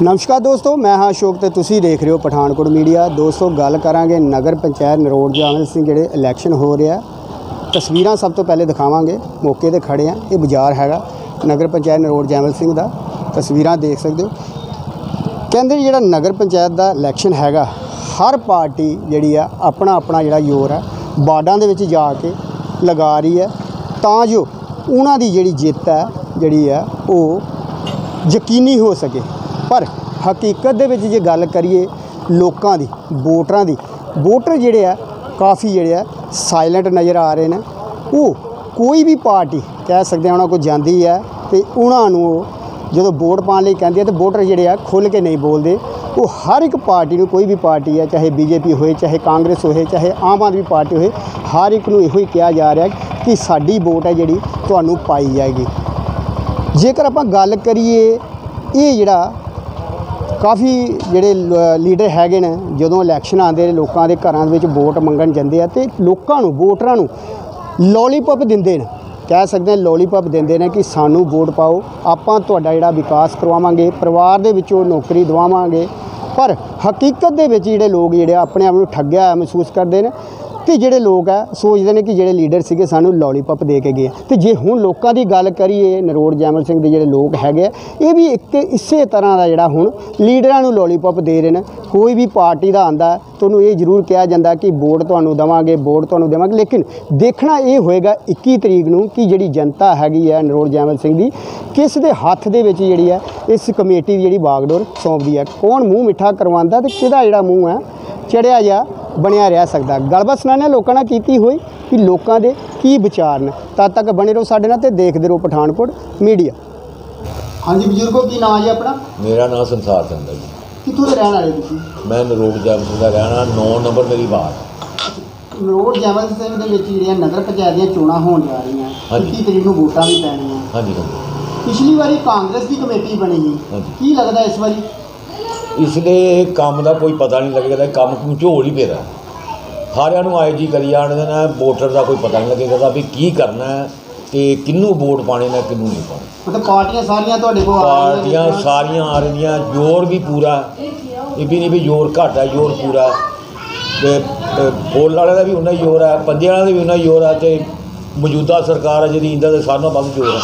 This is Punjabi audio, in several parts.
ਨਮਸਕਾਰ ਦੋਸਤੋ, ਮੈਂ ਹਾਂ ਅਸ਼ੋਕ ਤੇ ਤੁਸੀਂ ਦੇਖ ਰਹੇ ਹੋ ਪਠਾਨਕੋਟ ਮੀਡੀਆ। ਦੋਸਤੋ, ਗੱਲ ਕਰਾਂਗੇ ਨਗਰ ਪੰਚਾਇਤ ਨਰੋੜ ਜਾਮਲ ਸਿੰਘ ਜਿਹੜੇ ਇਲੈਕਸ਼ਨ ਹੋ ਰਿਹਾ। ਤਸਵੀਰਾਂ ਸਭ ਤੋਂ ਪਹਿਲੇ ਦਿਖਾਵਾਂਗੇ। ਮੌਕੇ ਤੇ ਖੜੇ ਆ ਇਹ ਬਾਜ਼ਾਰ ਹੈਗਾ ਨਗਰ ਪੰਚਾਇਤ ਨਰੋੜ ਜਾਮਲ ਸਿੰਘ ਦਾ। ਤਸਵੀਰਾਂ ਦੇਖ ਸਕਦੇ ਹੋ। ਕਹਿੰਦੇ ਜਿਹੜਾ ਨਗਰ ਪੰਚਾਇਤ ਦਾ ਇਲੈਕਸ਼ਨ ਹੈਗਾ, ਹਰ ਪਾਰਟੀ ਜਿਹੜੀ ਆ ਆਪਣਾ ਆਪਣਾ ਜਿਹੜਾ ਜ਼ੋਰ ਹੈ ਬਾਰਡਾਂ ਦੇ ਵਿੱਚ ਜਾ ਕੇ ਲਗਾ ਰਹੀ ਹੈ ਤਾਂ ਜੋ ਉਹਨਾਂ ਦੀ ਜਿਹੜੀ ਜਿੱਤ ਹੈ ਜਿਹੜੀ ਹੈ ਉਹ ਯਕੀਨੀ ਹੋ ਸਕੇ। ਪਰ ਹਕੀਕਤ ਦੇ ਵਿੱਚ ਜੇ ਗੱਲ ਕਰੀਏ ਲੋਕਾਂ ਦੀ, ਵੋਟਰਾਂ ਦੀ, ਵੋਟਰ ਜਿਹੜੇ ਆ, ਕਾਫੀ ਜਿਹੜੇ ਆ ਸਾਇਲੈਂਟ ਨਜ਼ਰ ਆ ਰਹੇ ਨੇ। ਉਹ ਕੋਈ ਵੀ ਪਾਰਟੀ ਕਹਿ ਸਕਦੇ ਆ, ਉਹਨਾਂ ਕੋਲ ਜਾਂਦੀ ਹੈ ਤੇ ਉਹਨਾਂ ਨੂੰ ਜਦੋਂ ਵੋਟ ਪਾਉਣ ਲਈ ਕਹਿੰਦੀ ਹੈ ਤੇ ਵੋਟਰ ਜਿਹੜੇ ਆ ਖੁੱਲ ਕੇ ਨਹੀਂ ਬੋਲਦੇ। ਉਹ ਹਰ ਇੱਕ ਪਾਰਟੀ ਨੂੰ ਕੋਈ ਵੀ ਪਾਰਟੀ ਹੈ ਚਾਹੇ ਬੀਜੇਪੀ ਹੋਏ, ਚਾਹੇ ਕਾਂਗਰਸ ਹੋਏ, ਚਾਹੇ ਆਮ ਆਦਮੀ ਪਾਰਟੀ ਹੋਏ, ਹਰ ਇੱਕ ਨੂੰ ਇਹੋ ਹੀ ਕਿਹਾ ਜਾ ਰਿਹਾ ਕਿ ਸਾਡੀ ਵੋਟ ਹੈ ਜਿਹੜੀ ਤੁਹਾਨੂੰ ਪਾਈ ਜਾਏਗੀ। ਜੇਕਰ ਆਪਾਂ ਗੱਲ ਕਰੀਏ ਇਹ ਜਿਹੜਾ ਕਾਫੀ ਜਿਹੜੇ ਲ- ਲੀਡਰ ਹੈਗੇ ਨੇ ਜਦੋਂ ਇਲੈਕਸ਼ਨ ਆਉਂਦੇ ਨੇ ਲੋਕਾਂ ਦੇ ਘਰਾਂ ਦੇ ਵਿੱਚ ਵੋਟ ਮੰਗਣ ਜਾਂਦੇ ਆ ਤੇ ਲੋਕਾਂ ਨੂੰ ਵੋਟਰਾਂ ਨੂੰ ਲੋਲੀਪੌਪ ਦਿੰਦੇ ਨੇ। ਕਹਿ ਸਕਦੇ ਹਾਂ ਲੋਲੀਪੌਪ ਦਿੰਦੇ ਨੇ ਕਿ ਸਾਨੂੰ ਵੋਟ ਪਾਓ ਆਪਾਂ ਤੁਹਾਡਾ ਜਿਹੜਾ ਵਿਕਾਸ ਕਰਵਾਵਾਂਗੇ ਪਰਿਵਾਰ ਦੇ ਵਿੱਚੋਂ ਨੌਕਰੀ ਦਿਵਾਵਾਂਗੇ। ਪਰ ਹਕੀਕਤ ਦੇ ਵਿੱਚ ਜਿਹੜੇ ਲੋਕ ਜਿਹੜੇ ਆ, ਆਪਣੇ ਆਪ ਨੂੰ ਠੱਗਿਆ ਮਹਿਸੂਸ ਕਰਦੇ ਨੇ ਤੇ ਜਿਹੜੇ ਲੋਕ ਆ, ਸੋਚਦੇ ਨੇ ਕਿ ਜਿਹੜੇ ਲੀਡਰ ਸੀਗੇ ਸਾਨੂੰ ਲੋਲੀਪੌਪ ਦੇ ਕੇ ਗਏ ਆ। ਤੇ ਜੇ ਹੁਣ ਲੋਕਾਂ ਦੀ ਗੱਲ ਕਰੀਏ, ਨਰੋੜ ਜੈਮਲ ਸਿੰਘ ਦੇ ਜਿਹੜੇ ਲੋਕ ਹੈਗੇ ਆ, ਇਹ ਵੀ ਇੱਕ ਇਸੇ ਤਰ੍ਹਾਂ ਦਾ ਜਿਹੜਾ ਹੁਣ ਲੀਡਰਾਂ ਨੂੰ ਲੋਲੀਪੌਪ ਦੇ ਰਹੇ ਨੇ। ਕੋਈ ਵੀ ਪਾਰਟੀ ਦਾ ਆਂਦਾ ਤੁਹਾਨੂੰ ਇਹ ਜ਼ਰੂਰ ਕਿਹਾ ਜਾਂਦਾ ਕਿ ਵੋਟ ਤੁਹਾਨੂੰ ਦਵਾਂਗੇ, ਵੋਟ ਤੁਹਾਨੂੰ ਦੇਵਾਂਗੇ। ਲੇਕਿਨ ਦੇਖਣਾ ਇਹ ਹੋਏਗਾ 21 ਤਰੀਕ ਨੂੰ ਕਿ ਜਿਹੜੀ ਜਨਤਾ ਹੈਗੀ ਹੈ ਨਰੋੜ ਜੈਮਲ ਸਿੰਘ ਦੀ, ਕਿਸ ਦੇ ਹੱਥ ਦੇ ਵਿੱਚ ਜਿਹੜੀ ਹੈ ਇਸ ਕਮੇਟੀ ਦੀ ਜਿਹੜੀ ਬਾਗਡੋਰ ਸੌਂਪਦੀ ਹੈ ਕੌਣ ਮੂੰਹ ਮਿੱਠਾ ਕਰਵਾਉਂਦਾ ਤੇ ਕਿਹਦਾ ਜਿਹੜਾ ਮੂੰਹ ਹੈ ਚੜਿਆ ਜਾ ਬਣਿਆ ਰਹਿ ਸਕਦਾ। ਗੱਲਬਾਤ ਸੁਣਾਣੇ ਲੋਕਾਂ ਨਾਲ ਕੀਤੀ ਹੋਈ ਕਿ ਲੋਕਾਂ ਦੇ ਕੀ ਵਿਚਾਰ ਨੇ। ਤਦ ਤੱਕ ਬਣੇ ਰਹੋ ਸਾਡੇ ਨਾਲ ਤੇ ਦੇਖਦੇ ਰਹੋ ਪਠਾਨਕੋਟ ਮੀਡੀਆ। ਹਾਂਜੀ ਬਜ਼ੁਰਗੋ ਕੀ ਨਾਂ ਹੈ ਆਪਣਾ? ਮੇਰਾ ਨਾਮ ਸੰਸਾਰ ਚੰਦ ਹੈ ਜੀ। ਕਿੱਥੋਂ ਦੇ ਰਹਿਣ ਵਾਲੇ ਤੁਸੀਂ? ਮੈਂ ਨਰੋੜ ਜੈਮਪੁਰ ਦਾ ਰਹਿਣਾ 9 ਨੰਬਰ ਮੇਰੀ ਬਾਤ ਨਰੋੜ ਜੈਮਲ ਸਿੰਘ ਦੇ ਵਿੱਚ ਜਿਹੜੀਆਂ ਨਗਰ ਪੰਚਾਇਤ ਦੀਆਂ ਚੋਣਾਂ ਹੋਣ ਜਾ ਰਹੀਆਂ ਹਾਂਜੀ। 21 ਤਰੀਕ ਨੂੰ ਵੋਟਾਂ ਵੀ ਪੈਣੀਆਂ। ਹਾਂਜੀ ਹਾਂਜੀ। ਪਿਛਲੀ ਵਾਰੀ ਕਾਂਗਰਸ ਦੀ ਕਮੇਟੀ ਬਣੀ ਸੀ। ਕੀ ਲੱਗਦਾ ਇਸ ਵਾਰੀ? ਇਸ ਲਈ ਕੰਮ ਦਾ ਕੋਈ ਪਤਾ ਨਹੀਂ ਲੱਗੇਗਾ ਕੰਮ ਨੂੰ ਝੋਲ ਹੀ ਪੇਦਾ। ਸਾਰਿਆਂ ਨੂੰ ਆਏ ਜੀ ਕਰੀ ਜਾਣਦੇ ਨੇ ਵੋਟਰ ਦਾ ਕੋਈ ਪਤਾ ਨਹੀਂ ਲੱਗੇਗਾ ਵੀ ਕੀ ਕਰਨਾ ਹੈ ਤੇ ਕਿਹਨੂੰ ਵੋਟ ਪਾਣੇ ਨੇ ਕਿਹਨੂੰ ਨਹੀਂ ਪਾਣੇ ਮਤਲਬ ਪਾਰਟੀਆਂ ਸਾਰੀਆਂ ਤੁਹਾਡੇ ਕੋਲ ਆ ਰਹੀਆਂ ਪਾਰਟੀਆਂ ਸਾਰੀਆਂ ਆ ਰਹੀਆਂ ਜ਼ੋਰ ਵੀ ਪੂਰਾ ਇਹ ਵੀ ਨਹੀਂ ਵੀ ਜ਼ੋਰ ਘੱਟ ਹੈ ਜ਼ੋਰ ਪੂਰਾ। ਤੇ ਤੇ ਬੋਲ ਵਾਲੇ ਦਾ ਵੀ ਉਹਨਾਂ ਹੀ ਜ਼ੋਰ ਹੈ ਪੰਜੇ ਵਾਲੇ ਦਾ ਵੀ ਉਹਨਾਂ ਹੀ ਜ਼ੋਰ ਹੈ ਤੇ ਮੌਜੂਦਾ ਸਰਕਾਰ ਹੈ ਜਿਹੜੀ ਇੰਦਾ ਦੇ ਸਾਰਿਆਂ ਨਾਲੋਂ ਵੱਧ ਜ਼ੋਰ ਹੈ।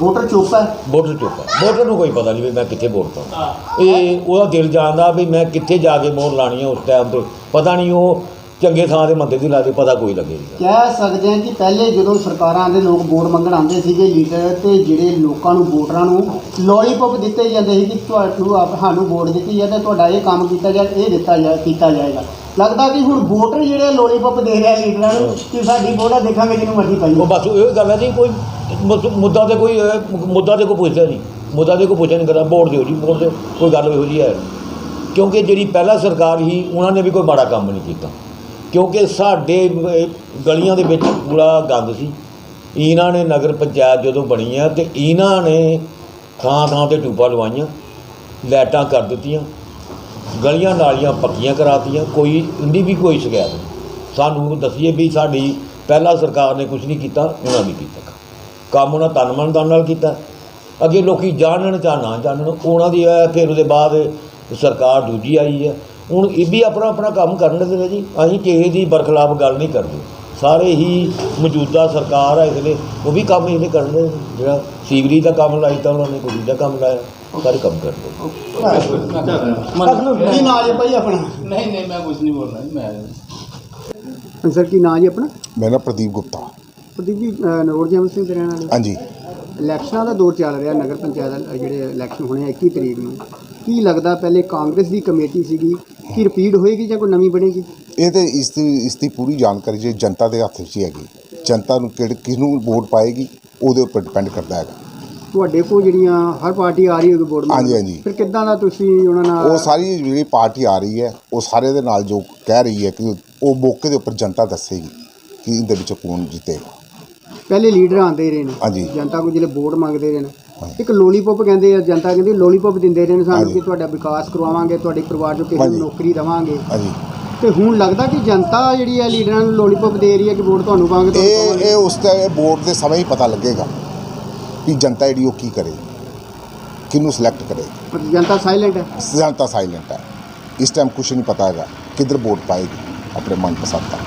ਵੋਟਰ ਚੁੱਪ ਹੈ? ਵੋਟਰ ਚੁੱਪ ਹੈ। ਵੋਟਰ ਨੂੰ ਕੋਈ ਪਤਾ ਨਹੀਂ ਵੀ ਮੈਂ ਕਿੱਥੇ ਵੋਟ ਪਾਵਾਂ। ਇਹ ਉਹਦਾ ਦਿਲ ਜਾਣਦਾ ਵੀ ਮੈਂ ਕਿੱਥੇ ਜਾ ਕੇ ਵੋਟ ਲਾਣੀ ਹੈ ਉਸ ਟਾਈਮ ਤੇ। ਪਤਾ ਨਹੀਂ ਉਹ ਚੰਗੇ ਥਾਂ ਦੇ ਮੰਦੇ ਦੀ ਲਾ ਦੇ ਪਤਾ ਕੋਈ ਲੱਗੇ ਨਹੀਂ। ਕਹਿ ਸਕਦੇ ਹਾਂ ਕਿ ਪਹਿਲੇ ਜਦੋਂ ਸਰਕਾਰਾਂ ਦੇ ਲੋਕ ਵੋਟ ਮੰਗਣ ਆਉਂਦੇ ਸੀਗੇ ਲੀਡਰ ਤੇ ਜਿਹੜੇ ਲੋਕਾਂ ਨੂੰ ਵੋਟਰਾਂ ਨੂੰ ਲੋਲੀਪੌਪ ਦਿੱਤੇ ਜਾਂਦੇ ਸੀ ਕਿ ਤੁਹਾਨੂੰ ਆਪ ਸਾਨੂੰ ਵੋਟ ਦਿੱਤੀ ਹੈ ਤੇ ਤੁਹਾਡਾ ਇਹ ਕੰਮ ਕੀਤਾ ਜਾ ਇਹ ਦਿੱਤਾ ਜਾ ਕੀਤਾ ਜਾਏਗਾ। ਲੱਗਦਾ ਕਿ ਹੁਣ ਵੋਟਰ ਜਿਹੜੇ ਲੋਲੀਪੌਪ ਦੇ ਰਿਹਾ ਲੀਡਰਾਂ ਨੂੰ ਕਿ ਸਾਡੀ ਵੋਟ ਦੇਖਾਂਗੇ ਜਿਹਨੂੰ ਮਰਜ਼ੀ ਉਹ ਪਾਈਏ ਬਸ ਇਹ ਗੱਲ ਹੈ ਜੀ ਕੋਈ ਮੁੱਦ- ਤੇ ਕੋਈ ਮੁੱਦਾ ਤੇ ਕੋਈ ਪੁੱਛਦਾ ਨਹੀਂ। ਮੁੱਦਾ ਤੇ ਕੋਈ ਪੁੱਛਿਆ ਨਹੀਂ ਕਰਦਾ ਵੋਟ ਦਿਓ ਜੀ ਵੋਟ ਦਿਓ ਕੋਈ ਗੱਲ ਇਹੋ ਜਿਹੀ ਹੈ। ਕਿਉਂਕਿ ਜਿਹੜੀ ਪਹਿਲਾ ਸਰਕਾਰ ਸੀ ਉਹਨਾਂ ਨੇ ਵੀ ਕੋਈ ਮਾੜਾ ਕੰਮ ਨਹੀਂ ਕੀਤਾ। ਕਿਉਂਕਿ ਸਾਡੇ ਗਲੀਆਂ ਦੇ ਵਿੱਚ ਪੂਰਾ ਗੰਦ ਸੀ। ਇਹਨਾਂ ਨੇ ਨਗਰ ਪੰਚਾਇਤ ਜਦੋਂ ਬਣੀ ਆ ਤੇ ਇਹਨਾਂ ਨੇ ਥਾਂ ਥਾਂ ਤੇ ਟੂਪਾਂ ਲਵਾਈਆਂ, ਲਾਈਟਾਂ ਕਰ ਦਿੱਤੀਆਂ, ਗਲੀਆਂ ਨਾਲੀਆਂ ਪੱਕੀਆਂ ਕਰਾਤੀਆਂ, ਕੋਈ ਇੰਦੀ ਵੀ ਕੋਈ ਸ਼ਿਕਾਇਤ ਨਹੀਂ। ਸਾਨੂੰ ਦੱਸੀਏ ਵੀ ਸਾਡੀ ਪਹਿਲਾ ਸਰਕਾਰ ਨੇ ਕੁਝ ਨਹੀਂ ਕੀਤਾ, ਉਹਨਾਂ ਨੇ ਕੀਤਾ। ਕੰਮ ਉਹਨਾਂ ਤਨ ਮਨ ਧਨ ਨਾਲ ਕੀਤਾ। ਅੱਗੇ ਲੋਕੀ ਜਾਣਨ ਜਾਂ ਨਾ ਜਾਣਨ, ਉਹਨਾਂ ਦੀ ਹੈ ਫਿਰ ਉਹਦੇ ਬਾਅਦ ਸਰਕਾਰ ਦੂਜੀ ਆਈ ਹੈ ਹੁਣ ਇਹ ਵੀ ਆਪਣਾ ਆਪਣਾ ਕੰਮ ਕਰਨ ਦੇ ਜੀ ਅਸੀਂ ਕਿਸੇ ਦੀ ਬਰਖਲਾਫ ਗੱਲ ਨਹੀਂ ਕਰਦੇ। ਸਾਰੇ ਹੀ ਮੌਜੂਦਾ ਸਰਕਾਰ ਹੈ ਇਸ ਲਈ ਉਹ ਵੀ ਕੰਮ ਇਹਨੇ ਕਰਨ ਦੇ ਜਿਹੜਾ ਸੀਵਰੀ ਦਾ ਕੰਮ ਲਾਇਆ ਤਾਂ ਉਹਨਾਂ ਨੇ ਕੋਈ ਦਾ ਕੰਮ ਲਾਇਆ ਸਾਰੇ ਕੰਮ ਕਰਦੇ ਕੀ ਨਾਂ ਜੀ ਭਾਈ ਆਪਣਾ? ਨਹੀਂ ਨਹੀਂ ਮੈਂ ਕੁਝ ਨਹੀਂ ਬੋਲਣਾ ਜੀ, ਮੈਂ ਸਰ ਕੀ ਨਾਂ ਆਪਣਾ? ਮੇਰਾ ਪ੍ਰਦੀਪ ਗੁਪਤਾ। ਪ੍ਰਦੀਪ ਜੀ ਨਰੋੜ ਜੈਮਲ ਸਿੰਘ ਦੇ ਰਹਿਣ ਵਾਲੇ। ਹਾਂਜੀ। ਇਲੈਕਸ਼ਨਾਂ ਦਾ ਦੌਰ ਚੱਲ ਰਿਹਾ ਨਗਰ ਪੰਚਾਇਤ ਦਾ ਜਿਹੜੇ ਇਲੈਕਸ਼ਨ ਹੋਣੇ ਆ 21 ਤਰੀਕ ਨੂੰ। ਕੀ ਲੱਗਦਾ ਪਹਿਲੇ ਕਾਂਗਰਸ ਦੀ ਕਮੇਟੀ ਸੀਗੀ ਕੀ ਰਿਪੀਟ ਹੋਏਗੀ ਜਾਂ ਕੋਈ ਨਵੀਂ ਬਣੇਗੀ ਇਹ ਤੇ ਇਸ ਦੀ ਇਸ ਦੀ ਪੂਰੀ ਜਾਣਕਾਰੀ ਜੇ ਜਨਤਾ ਦੇ ਹੱਥ ਵਿੱਚ ਹੀ ਹੈਗੀ ਜਨਤਾ ਨੂੰ ਕਿਹੜ ਕਿਸ ਨੂੰ ਵੋਟ ਪਾਏਗੀ ਉਹਦੇ ਉੱਪਰ ਡਿਪੈਂਡ ਕਰਦਾ ਹੈਗਾ ਤੁਹਾਡੇ ਕੋਲ ਜਿਹੜੀਆਂ ਹਰ ਪਾਰਟੀ ਆ ਰਹੀ ਹੋਗੀ ਵੋਟ ਮੰਗਣ। ਹਾਂਜੀ, ਹਾਂਜੀ। ਫਿਰ ਕਿੱਦਾਂ ਦਾ ਤੁਸੀਂ ਉਹਨਾਂ ਨਾਲ ਉਹ ਸਾਰੀ ਜਿਹੜੀ ਪਾਰਟੀ ਆ ਰਹੀ ਹੈ ਉਹ ਸਾਰੇ ਦੇ ਨਾਲ ਜੋ ਕਹਿ ਰਹੀ ਹੈ ਕਿ ਉਹ ਮੌਕੇ ਦੇ ਉੱਪਰ ਜਨਤਾ ਦੱਸੇਗੀ ਕਿ ਇਹਦੇ ਵਿੱਚ ਕੌਣ ਜਿੱਤੇਗਾ ਪਹਿਲੇ ਲੀਡਰ ਆਉਂਦੇ ਰਹੇ ਨੇ ਹਾਂਜੀ। ਜਨਤਾ ਕੋਲ ਜਿਹੜੇ ਵੋਟ ਮੰਗਦੇ ਰਹੇ ਨੇ ਇੱਕ ਲੋਲੀਪੌਪ ਕਹਿੰਦੇ ਆ ਜਨਤਾ ਕਹਿੰਦੀ ਲੋਲੀਪੌਪ ਦਿੰਦੇ ਰਹੇ ਨੇ ਸਾਨੂੰ। ਕਿ ਤੁਹਾਡਾ ਵਿਕਾਸ ਕਰਵਾਵਾਂਗੇ ਤੁਹਾਡੇ ਪਰਿਵਾਰ ਚੋਂ ਕਿਸੇ ਨੂੰ। ਨੌਕਰੀ ਦੇਵਾਂਗੇ ਹਾਂਜੀ ਤੇ ਹੁਣ ਲੱਗਦਾ ਕਿ ਜਨਤਾ ਜਿਹੜੀ ਹੈ ਲੀਡਰਾਂ ਨੂੰ ਲੋਲੀਪੌਪ ਦੇ ਰਹੀ ਹੈ ਕਿ ਵੋਟ ਤੁਹਾਨੂੰ ਪਾਵਾਂਗੇ ਇਹ। ਇਹ ਉਸ ਤੇ ਵੋਟ ਦੇ ਸਮੇਂ ਹੀ ਪਤਾ ਲੱਗੇਗਾ ਕਿ ਜਨਤਾ ਜਿਹੜੀ ਉਹ ਕੀ ਕਰੇ ਕਿਹਨੂੰ ਸਿਲੈਕਟ ਪਰ ਜਨਤਾ ਸਾਇਲੈਂਟ ਹੈ ਜਨਤਾ ਸਾਇਲੈਂਟ ਹੈ ਇਸ ਟਾਈਮ ਕੁਝ ਨਹੀਂ ਪਤਾ ਹੈਗਾ ਕਿੱਧਰ ਵੋਟ ਪਾਏਗੀ ਆਪਣੇ ਮਨਪਸੰਦ ਦਾ